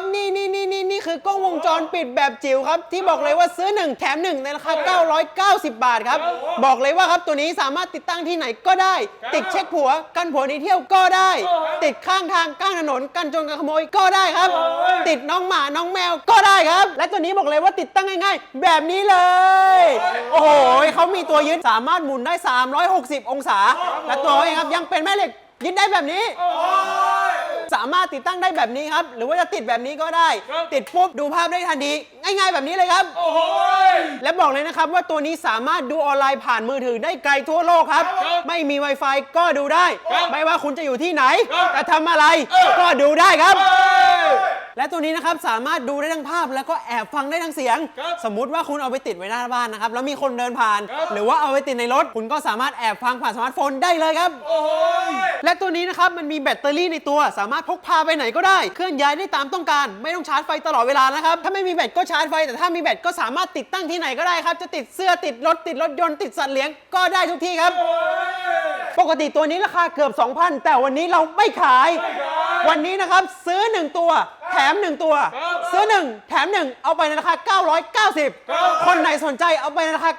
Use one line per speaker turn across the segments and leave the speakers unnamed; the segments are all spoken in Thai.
ครับนี่นี่นี่นี่นี่คือกล้องวงจรปิดแบบจิ๋วครับ ที่บอกเลยว่าซื้อ 1 แถม1ในราคา990 บาทครับ บอกเลยว่าครับตัวนี้สามารถติดตั้งที่ไหนก็ได้ ติดเช็คผัว กันผัวหนีเที่ยวก็ได้ ติดข้างทางกลางถนนกันโจนกันขโมยก็ได้ครับ ติดน้องหมาน้องแมวก็ได้ครับ และตัวนี้บอกเลยว่าติดตั้งง่าย ๆ แบบนี้เลย โอ้โหเขามีตัวยึดสามารถหมุนได้ 360 องศาและตัวเขาเองครับยังเป็นแม่เหล็กยึดได้แบบนี้ สามารถติดตั้งได้แบบนี้ครับ หรือว่าจะติดแบบนี้ก็ได้
ครับ
ติดปุ๊บดูภาพได้ทันทีง่ายๆแบบนี้เลยครับ
โอ้โห
และบอกเลยนะครับว่าตัวนี้สามารถดูออนไลน์ผ่านมือถือได้ไกลทั่วโลกครับ
ครับ
ไม่มี Wi-Fi ก็ดูได้
ครับ
ไม่ว่าคุณจะอยู่ที่ไหน
ครับ
จะทำอะไร
เออ
ก็ดูได้ครับ
เฮ้ย
และตัวนี้นะครับสามารถดูได้ทั้งภาพแล้วก็แอบฟังได้ทั้งเสียง
ครับ
สมมุติว่าคุณเอาไปติดไว้หน้าบ้านนะครับแล้วมีคนเดินผ่าน
ครับ
หรือว่าเอาไปติดในรถ คุณก็สามารถแอบฟังผ่านสมาร์ทโฟนได้เลยครับ
โอ้โห
และตัวนี้นะครับมันมีแบตเตอรี่ในตัว สามารถพกพาไปไหนก็ได้ เคลื่อนย้ายได้ตามต้องการ ไม่ต้องชาร์จไฟตลอดเวลานะครับ ถ้าไม่มีแบตก็ชาร์จไฟ แต่ถ้ามีแบตก็สามารถติดตั้งที่ไหนก็ได้ครับ จะติดเสื้อติดรถติดรถยนต์ติดสัตว์เลี้ยงก็ได้ทุกที่ครับ ปกติตัวนี้ราคาเกือบ 2,000 แต่วันนี้เราไม่ขาย วันนี้นะครับซื้อ 1 ตัว แถม 1 ตัว
ครับ
ซื้อ 1 แถม 1 เอาไปในราคา
ครับ
990 คนไหนสนใจเอาไปในราคา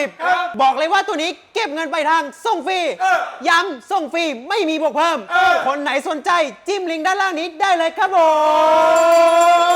990 บอกเลยว่าตัวนี้เก็บเงินไปลายทางส่งฟรี
เออ
ย้ำส่งฟรีไม่มีบวกเพิ่ม
เออ
คนไหนสนใจจิ้มลิงก์ด้านล่างนี้ได้เลยครับผม